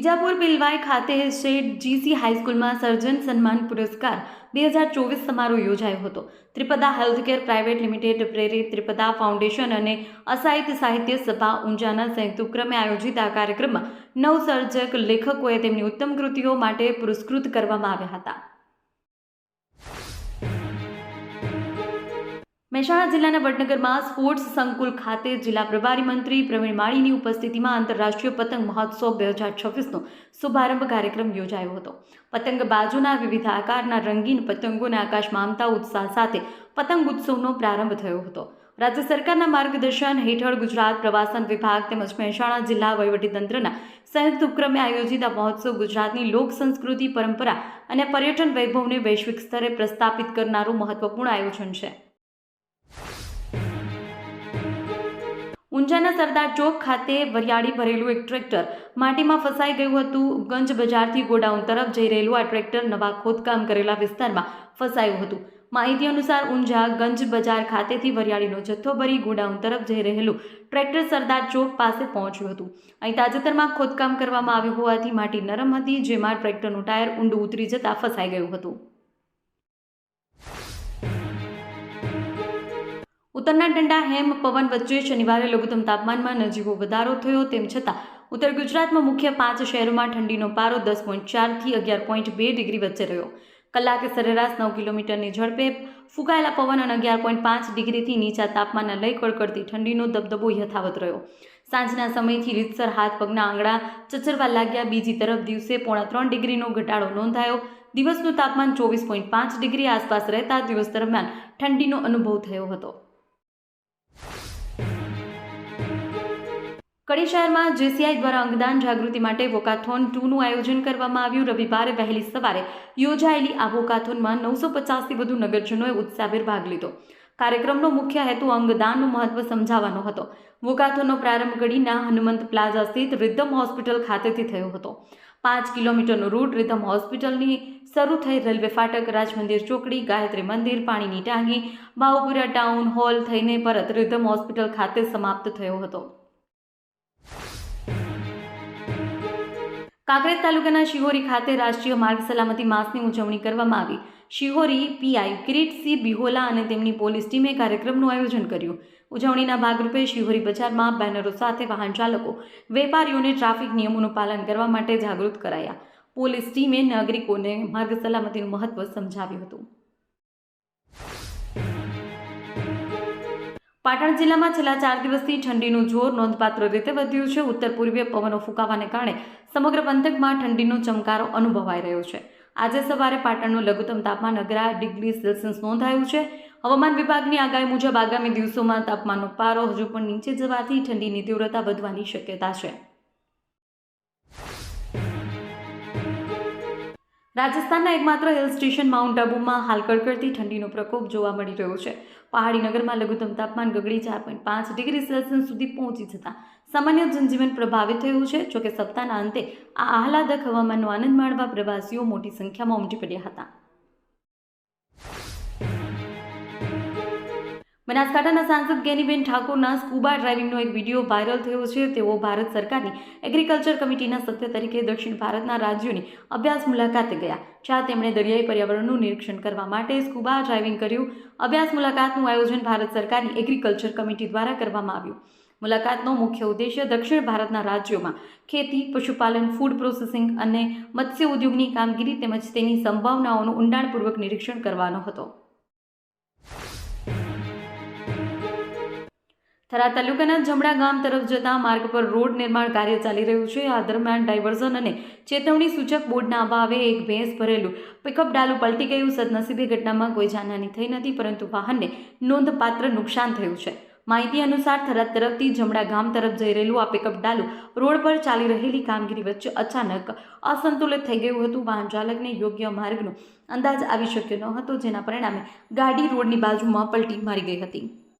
વિજાપુર બિલવાઈ ખાતે શેઠ જીસી હાઈસ્કૂલમાં સર્જન સન્માન પુરસ્કાર બે હજાર ચોવીસ સમારોહ યોજાયો હતો. ત્રિપદા હેલ્થકેર પ્રાઇવેટ લિમિટેડ પ્રેરિત ત્રિપદા ફાઉન્ડેશન અને અસાહિત્ય સાહિત્ય સભા ઊંઝાના સંયુક્ત ઉપક્રમે આયોજિત આ કાર્યક્રમમાં નવસર્જક લેખકોએ તેમની ઉત્તમ કૃતિઓ માટે પુરસ્કૃત કરવામાં આવ્યા હતા. મહેસાણા જિલ્લાના વડનગરમાં સ્પોર્ટ્સ સંકુલ ખાતે જિલ્લા પ્રભારી મંત્રી પ્રવીણ માળીની ઉપસ્થિતિમાં આંતરરાષ્ટ્રીય પતંગ મહોત્સવ બે હજાર છવ્વીસનો શુભારંભ કાર્યક્રમ યોજાયો હતો. પતંગ બાજુના વિવિધ આકારના રંગીન પતંગોને આકાશમાં આમતા ઉત્સાહ સાથે પતંગ ઉત્સવનો પ્રારંભ થયો હતો. રાજ્ય સરકારના માર્ગદર્શન હેઠળ ગુજરાત પ્રવાસન વિભાગ તેમજ મહેસાણા જિલ્લા વહીવટીતંત્રના સંયુક્ત ઉપક્રમે આયોજિત આ મહોત્સવ ગુજરાતની લોક સંસ્કૃતિ પરંપરા અને પર્યટન વૈભવને વૈશ્વિક સ્તરે પ્રસ્થાપિત કરનારું મહત્વપૂર્ણ આયોજન છે. ઊંઝાના સરદાર ચોક ખાતે વરિયાળી ભરેલું એક ટ્રેક્ટર માટીમાં ફસાઈ ગયું હતું. ગંજ બજારથી ગોડાઉન તરફ જઈ રહેલું આ ટ્રેક્ટર નવા ખોદકામ કરેલા વિસ્તારમાં ફસાયું હતું. માહિતી અનુસાર ઊંઝા ગંજ બજાર ખાતેથી વરિયાળીનો જથ્થો ભરી ગોડાઉન તરફ જઈ રહેલું ટ્રેક્ટર સરદાર ચોક પાસે પહોંચ્યું હતું. અહીં તાજેતરમાં ખોદકામ કરવામાં આવ્યું હોવાથી માટી નરમ હતી, જેમાં ટ્રેક્ટરનું ટાયર ઊંડું ઉતરી જતાં ફસાઈ ગયું હતું. ઉત્તરના ઠંડા હેમ, પવન વચ્ચે શનિવારે લઘુત્તમ તાપમાનમાં નજીવો વધારો થયો. તેમ છતાં, ઉત્તર ગુજરાતમાં મુખ્ય પાંચ શહેરોમાં ઠંડીનો પારો દસ પોઈન્ટ ચારથી અગિયાર પોઈન્ટ બે ડિગ્રી વચ્ચે રહ્યો. કલાકે સરેરાશ નવ કિલોમીટરની ઝડપે ફૂંકાયેલા પવન અને અગિયાર પોઈન્ટ પાંચ ડિગ્રીથી નીચા તાપમાનના લઈ કડકડતી ઠંડીનો દબદબો યથાવત રહ્યો. સાંજના સમયથી રીતસર હાથ, પગના આંગળા ચચરવા લાગ્યા. બીજી તરફ દિવસે પોણા ત્રણ ડિગ્રીનો ઘટાડો નોંધાયો. દિવસનું તાપમાન ચોવીસ પોઈન્ટ પાંચ ડિગ્રી આસપાસ રહેતા દિવસ દરમિયાન ઠંડીનો અનુભવ થયો હતો. કડી શહેરમાં જેસીઆઈ દ્વારા અંગદાન જાગૃતિ માટે વોકાથોન ટુનું આયોજન કરવામાં આવ્યું. રવિવારે વહેલી સવારે યોજાયેલી આ વોકાથોનમાં નવસો પચાસથી વધુ નગરજનોએ ઉત્સાહભેર ભાગ લીધો. કાર્યક્રમનો મુખ્ય હેતુ અંગદાનનું મહત્વ સમજાવવાનો હતો. વોકાથોનનો પ્રારંભ કડીના હનુમંત પ્લાઝા સ્થિત રિધમ હોસ્પિટલ ખાતેથી થયો હતો. પાંચ કિલોમીટરનો રૂટ રિધમ હોસ્પિટલની શરૂ થઈ રેલવે ફાટક, રાજમંદિર ચોકડી, ગાયત્રી મંદિર, પાણીની ટાંગી, બાઉપુરા ટાઉન હોલ થઈને પરત રિધમ હોસ્પિટલ ખાતે સમાપ્ત થયો હતો. કાંકરેજ તાલુકાના શિહોરી ખાતે રાષ્ટ્રીય માર્ગ સલામતી માસની ઉજવણી કરવામાં આવી. શિહોરી પીઆઈ કિરીટસિંહ બિહોલા અને તેમની પોલીસ ટીમે કાર્યક્રમનું આયોજન કર્યું. ઉજવણીના ભાગરૂપે શિહોરી બજારમાં બેનરો સાથે વાહન ચાલકો, વેપારીઓને ટ્રાફિક નિયમોનું પાલન કરવા માટે જાગૃત કરાયા. પોલીસ ટીમે નાગરિકોને માર્ગ સલામતીનું મહત્વ સમજાવ્યું હતું. પાટણ જિલ્લામાં છેલ્લા ચાર દિવસથી ઠંડીનું જોર નોંધપાત્ર રીતે વધ્યું છે. ઉત્તર પૂર્વીય પવનો ફૂંકાવાને કારણે સમગ્ર પંથકમાં ઠંડીનો ચમકારો અનુભવાઈ રહ્યો છે. આજે સવારે પાટણનું લઘુત્તમ તાપમાન અગિયાર ડિગ્રી સેલ્સિયસ નોંધાયું છે. હવામાન વિભાગની આગાહી મુજબ આગામી દિવસોમાં તાપમાનનો પારો હજુ પણ નીચે જવાથી ઠંડીની તીવ્રતા વધવાની શક્યતા છે. રાજસ્થાનના એકમાત્ર હિલ સ્ટેશન માઉન્ટ આબુમાં હાલ કડકડતી ઠંડીનો પ્રકોપ જોવા મળી રહ્યો છે. પહાડી નગરમાં લઘુત્તમ તાપમાન ગગડી ચાર પોઈન્ટ પાંચ ડિગ્રી સેલ્સિયસ સુધી પહોંચી જતાં સામાન્ય જનજીવન પ્રભાવિત થયું છે, જોકે સપ્તાહના અંતે આ આહલાદક હવામાનનો આનંદ માણવા પ્રવાસીઓ મોટી સંખ્યામાં ઉમટી પડ્યા હતા. બનાસકાંઠાના સાંસદ ગેનીબેન ઠાકોરના સ્કૂબા ડ્રાઇવિંગનો એક વીડિયો વાયરલ થયો છે. તેઓ ભારત સરકારની એગ્રીકલ્ચર કમિટીના સભ્ય તરીકે દક્ષિણ ભારતના રાજ્યોની અભ્યાસ મુલાકાતે ગયા. જ્યાં તેમણે દરિયાઈ પર્યાવરણનું નિરીક્ષણ કરવા માટે સ્કૂબા ડ્રાઇવિંગ કર્યું. અભ્યાસ મુલાકાતનું આયોજન ભારત સરકારની એગ્રીકલ્ચર કમિટી દ્વારા કરવામાં આવ્યું. મુલાકાતનો મુખ્ય ઉદ્દેશ્ય દક્ષિણ ભારતના રાજ્યોમાં ખેતી, પશુપાલન ફૂડ પ્રોસેસિંગ અને મત્સ્ય ઉદ્યોગની કામગીરી તેમજ તેની સંભાવનાઓનું ઊંડાણપૂર્વક નિરીક્ષણ કરવાનો હતો. થરા તાલુકાના જમણા ગામ તરફ જતા માર્ગ પર રોડ નિર્માણ કાર્ય ચાલી રહ્યું છે. આ દરમિયાન ડાયવર્ઝન અને ચેતવણી સૂચક બોર્ડના અભાવે એક ભેંસ ભરેલું પિકઅપ ડાલું પલટી ગયું. સદનસીબે ઘટનામાં કોઈ જાનહાની થઈ નથી, પરંતુ વાહનને નોંધપાત્ર નુકસાન થયું છે. માહિતી અનુસાર થરાદ તરફથી જમણા ગામ તરફ જઈ રહેલું આ પિકઅપ ડાલુ રોડ પર ચાલી રહેલી કામગીરી વચ્ચે અચાનક અસંતુલિત થઈ ગયું હતું. વાહન ચાલકને યોગ્ય માર્ગનો અંદાજ આવી શક્યો ન હતો, જેના પરિણામે ગાડી રોડની બાજુમાં પલટી મારી ગઈ હતી.